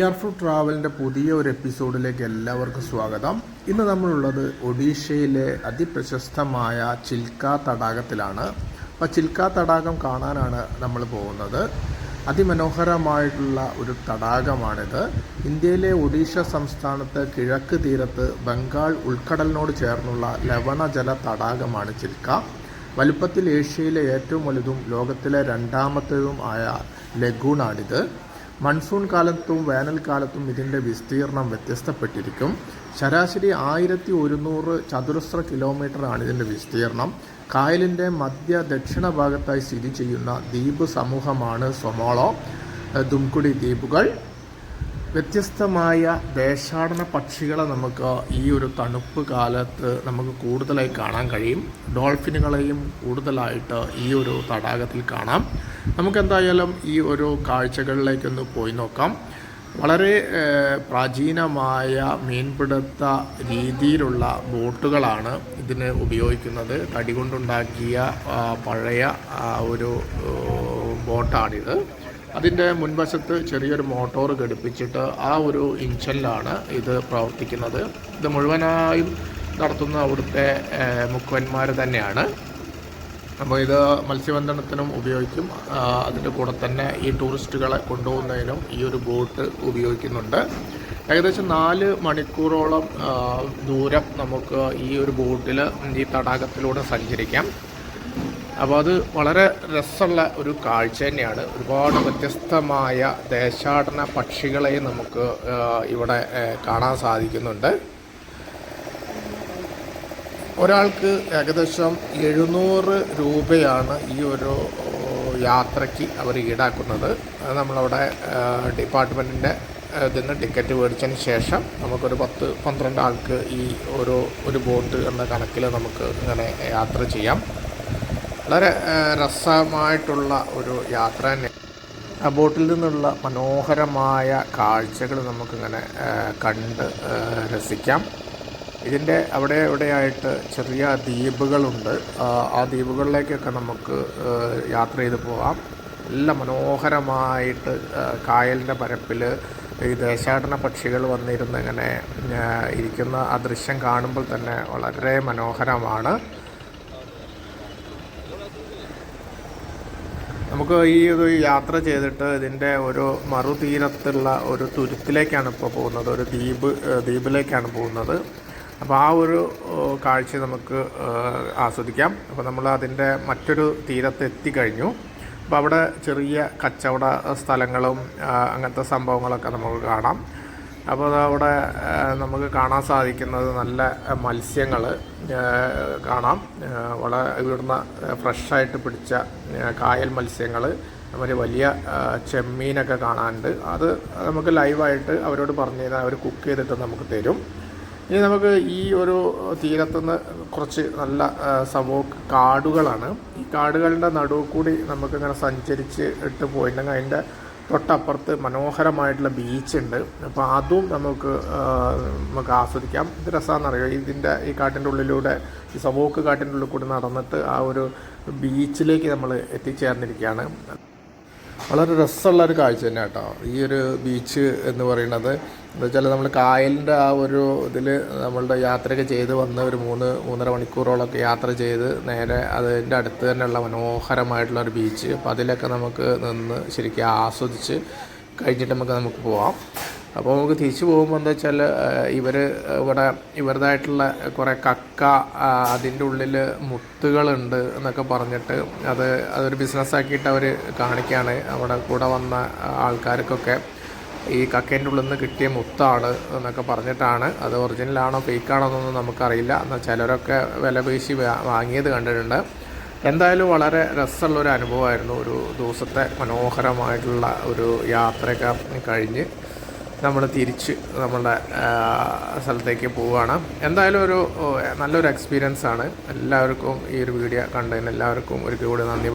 R food ട്രാവലിന്റെ പുതിയ ഒരു എപ്പിസോഡിലേക്ക് എല്ലാവർക്കും സ്വാഗതം. ഇന്ന് നമ്മളുള്ളത് ഒഡീഷയിലെ അതിപ്രശസ്തമായ ചിൽക്ക തടാകത്തിലാണ്. അപ്പോൾ ചിൽക്ക തടാകം കാണാനാണ് നമ്മൾ പോകുന്നത്. അതിമനോഹരമായിട്ടുള്ള ഒരു തടാകമാണിത്. ഇന്ത്യയിലെ ഒഡീഷ സംസ്ഥാനത്ത് കിഴക്ക് തീരത്ത് ബംഗാൾ ഉൾക്കടലിനോട് ചേർന്നുള്ള ലവണജല തടാകമാണ് ചിൽക്ക. വലുപ്പത്തിൽ ഏഷ്യയിലെ ഏറ്റവും വലുതും ലോകത്തിലെ രണ്ടാമത്തേതും ആയ ലഗൂണാണിത്. മൺസൂൺ കാലത്തും വേനൽക്കാലത്തും ഇതിന്റെ വിസ്തീർണം വ്യത്യസ്തപ്പെട്ടിരിക്കും. ശരാശരി ആയിരത്തി ഒരുന്നൂറ് ചതുരശ്ര കിലോമീറ്ററാണ് ഇതിന്റെ വിസ്തീർണം കായലിന്റെ മധ്യ ദക്ഷിണ ഭാഗത്തായി സ്ഥിതി ചെയ്യുന്ന ദ്വീപ് സമൂഹമാണ് സൊമോളോ ദുംകുടി ദ്വീപുകൾ. വ്യത്യസ്തമായ ദേശാടന പക്ഷികളെ നമുക്ക് ഈ ഒരു തണുപ്പ് കാലത്ത് നമുക്ക് കൂടുതലായി കാണാൻ കഴിയും. ഡോൾഫിനുകളെയും കൂടുതലായിട്ട് ഈ ഒരു തടാകത്തിൽ കാണാം. നമുക്ക് എന്തായാലും ഈ ഒരു കാഴ്ചകളിലേക്കൊന്ന് പോയി നോക്കാം. വളരെ പ്രാചീനമായ മീൻപിടുത്ത രീതിയിലുള്ള ബോട്ടുകളാണ് ഇതിന് ഉപയോഗിക്കുന്നത്. തടി കൊണ്ടുണ്ടാക്കിയ പഴയ ഒരു ബോട്ടാണിത്. അതിന്റെ മുൻവശത്ത് ചെറിയൊരു മോട്ടോർ ഘടിപ്പിച്ചിട്ട് ആ ഒരു ഇഞ്ചലിലാണ് ഇത് പ്രവർത്തിക്കുന്നത്. ഇത് മുഴുവനായും നടത്തുന്ന അവിടുത്തെ മുക്കുവന്മാർ തന്നെയാണ്. അപ്പോൾ ഇത് മത്സ്യബന്ധനത്തിനും ഉപയോഗിക്കും. അതിന്റെ കൂടെ തന്നെ ഈ ടൂറിസ്റ്റുകളെ കൊണ്ടുപോകുന്നതിനും ഈ ഒരു ബോട്ട് ഉപയോഗിക്കുന്നുണ്ട്. ഏകദേശം നാല് മണിക്കൂറോളം ദൂരം നമുക്ക് ഈ ഒരു ബോട്ടിൽ ഈ തടാകത്തിലൂടെ സഞ്ചരിക്കാം. അപ്പോൾ അത് വളരെ രസമുള്ള ഒരു കാഴ്ച തന്നെയാണ്. ഒരുപാട് വ്യത്യസ്തമായ ദേശാടന പക്ഷികളെ നമുക്ക് ഇവിടെ കാണാൻ സാധിക്കുന്നുണ്ട്. ഒരാൾക്ക് ഏകദേശം എഴുന്നൂറ് രൂപയാണ് ഈ ഒരു യാത്രയ്ക്ക് അവർ ഈടാക്കുന്നത്. നമ്മളവിടെ ഡിപ്പാർട്ട്മെന്റിന്റെ നിന്ന് ടിക്കറ്റ് മേടിച്ചതിന് ശേഷം നമുക്കൊരു പത്ത് പന്ത്രണ്ട് ആൾക്ക് ഈ ഒരു ഒരു ബോട്ട് എന്ന കണക്കിൽ നമുക്ക് ഇങ്ങനെ യാത്ര ചെയ്യാം. വളരെ രസമായിട്ടുള്ള ഒരു യാത്ര തന്നെ. ആ ബോട്ടിൽ നിന്നുള്ള മനോഹരമായ കാഴ്ചകൾ നമുക്കിങ്ങനെ കണ്ട് രസിക്കാം. ഇതിന്റെ അവിടെ എവിടെയായിട്ട് ചെറിയ ദ്വീപുകളുണ്ട്. ആ, ദ്വീപുകളിലേക്കൊക്കെ നമുക്ക് യാത്ര ചെയ്ത് പോകാം. നല്ല മനോഹരമായിട്ട് കായലിന്റെ പരപ്പിൽ ഈ ദേശാടന പക്ഷികൾ വന്നിരുന്ന് ഇങ്ങനെ ഇരിക്കുന്ന ആ ദൃശ്യം കാണുമ്പോൾ തന്നെ വളരെ മനോഹരമാണ്. നമുക്ക് ഈ ഒരു യാത്ര ചെയ്തിട്ട് ഇതിന്റെ ഒരു മറുതീരത്തുള്ള ഒരു തുരുത്തിലേക്കാണ് ഇപ്പോൾ പോകുന്നത്. ഒരു ദ്വീപ് ദ്വീപിലേക്കാണ് പോകുന്നത്. അപ്പോൾ ആ ഒരു കാഴ്ച നമുക്ക് ആസ്വദിക്കാം. അപ്പോൾ നമ്മൾ അതിന്റെ മറ്റൊരു തീരത്ത് എത്തിക്കഴിഞ്ഞു. അപ്പോൾ അവിടെ ചെറിയ കച്ചവട സ്ഥലങ്ങളും അങ്ങനത്തെ സംഭവങ്ങളൊക്കെ നമുക്ക് കാണാം. അപ്പോൾ അതവിടെ നമുക്ക് കാണാൻ സാധിക്കുന്നത് നല്ല മത്സ്യങ്ങൾ കാണാം. വളരെ ഇവിടുന്ന് ഫ്രഷായിട്ട് പിടിച്ച കായൽ മത്സ്യങ്ങൾ ഒരു വലിയ ചെമ്മീനൊക്കെ കാണാനുണ്ട്. അത് നമുക്ക് ലൈവായിട്ട് അവരോട് പറഞ്ഞു അവർ കുക്ക് ചെയ്തിട്ട് നമുക്ക് തരും. ഇനി നമുക്ക് ഈ ഒരു തീരത്തുനിന്ന് കുറച്ച് നല്ല സംഭവ കാടുകളാണ്. ഈ കാടുകളുടെ നടുവ് കൂടി നമുക്കിങ്ങനെ സഞ്ചരിച്ച് ഇട്ട് പോയിട്ടുണ്ടെങ്കിൽ അതിന്റെ തൊട്ടപ്പുറത്ത് മനോഹരമായിട്ടുള്ള ബീച്ചുണ്ട് അപ്പോൾ അതും നമുക്ക് നമുക്ക് ആസ്വദിക്കാം. ഇത് രസമാണെന്നറിയോ ഇതിന്റെ ഈ കാട്ടിന്റെ ഉള്ളിലൂടെ ഈ സവോക്ക് കാട്ടിന്റെ ഉള്ളിൽ കൂടി നടന്നിട്ട് ആ ഒരു ബീച്ചിലേക്ക് നമ്മൾ എത്തിച്ചേർന്നിരിക്കുകയാണ്. വളരെ രസമുള്ള ഒരു കാഴ്ച തന്നെ കേട്ടോ ഈ ഒരു ബീച്ച് എന്ന് പറയുന്നത്. എന്താ വെച്ചാൽ നമ്മൾ കായലിന്റെ ആ ഒരു ഇതിൽ നമ്മളുടെ യാത്രയൊക്കെ ചെയ്ത് വന്ന് ഒരു മൂന്ന് മൂന്നര മണിക്കൂറോളമൊക്കെ യാത്ര ചെയ്ത് നേരെ അതിന്റെ അടുത്ത് തന്നെയുള്ള മനോഹരമായിട്ടുള്ള ഒരു ബീച്ച്. അപ്പോൾ അതിലൊക്കെ നമുക്ക് നിന്ന് ശരിക്കും ആസ്വദിച്ച് കഴിഞ്ഞിട്ട് നമുക്ക് നമുക്ക് പോവാം. അപ്പോൾ നമുക്ക് തിരിച്ചു പോകുമ്പോൾ എന്താ വെച്ചാൽ ഇവർ ഇവിടെ ഇവരുടേതായിട്ടുള്ള കുറേ കക്ക അതിന്റെ ഉള്ളിൽ മുത്തുകളുണ്ട് എന്നൊക്കെ പറഞ്ഞിട്ട് അത് അതൊരു ബിസിനസ്സാക്കിയിട്ട് അവർ കാണിക്കുകയാണ് അവിടെ കൂടെ വന്ന ആൾക്കാർക്കൊക്കെ ഈ കക്കേന്റെ ഉള്ളിൽ നിന്ന് കിട്ടിയ മുത്താണ് എന്നൊക്കെ പറഞ്ഞിട്ടാണ്. അത് ഒറിജിനലാണോ ഫേക്കാണോ എന്നൊന്നും നമുക്കറിയില്ല. എന്നാൽ ചിലരൊക്കെ വില പേശി വാങ്ങിയത് കണ്ടിട്ടുണ്ട്. എന്തായാലും വളരെ രസമുള്ളൊരു അനുഭവമായിരുന്നു. ഒരു ദിവസത്തെ മനോഹരമായിട്ടുള്ള ഒരു യാത്രയൊക്കെ കഴിഞ്ഞ് നമ്മൾ തിരിച്ച് നമ്മളുടെ സ്ഥലത്തേക്ക് പോവുകയാണ്. എന്തായാലും ഒരു നല്ലൊരു എക്സ്പീരിയൻസ് ആണ്. എല്ലാവർക്കും ഈ ഒരു വീഡിയോ കണ്ടതിന് എല്ലാവർക്കും ഒരിക്കൽ കൂടി നന്ദി.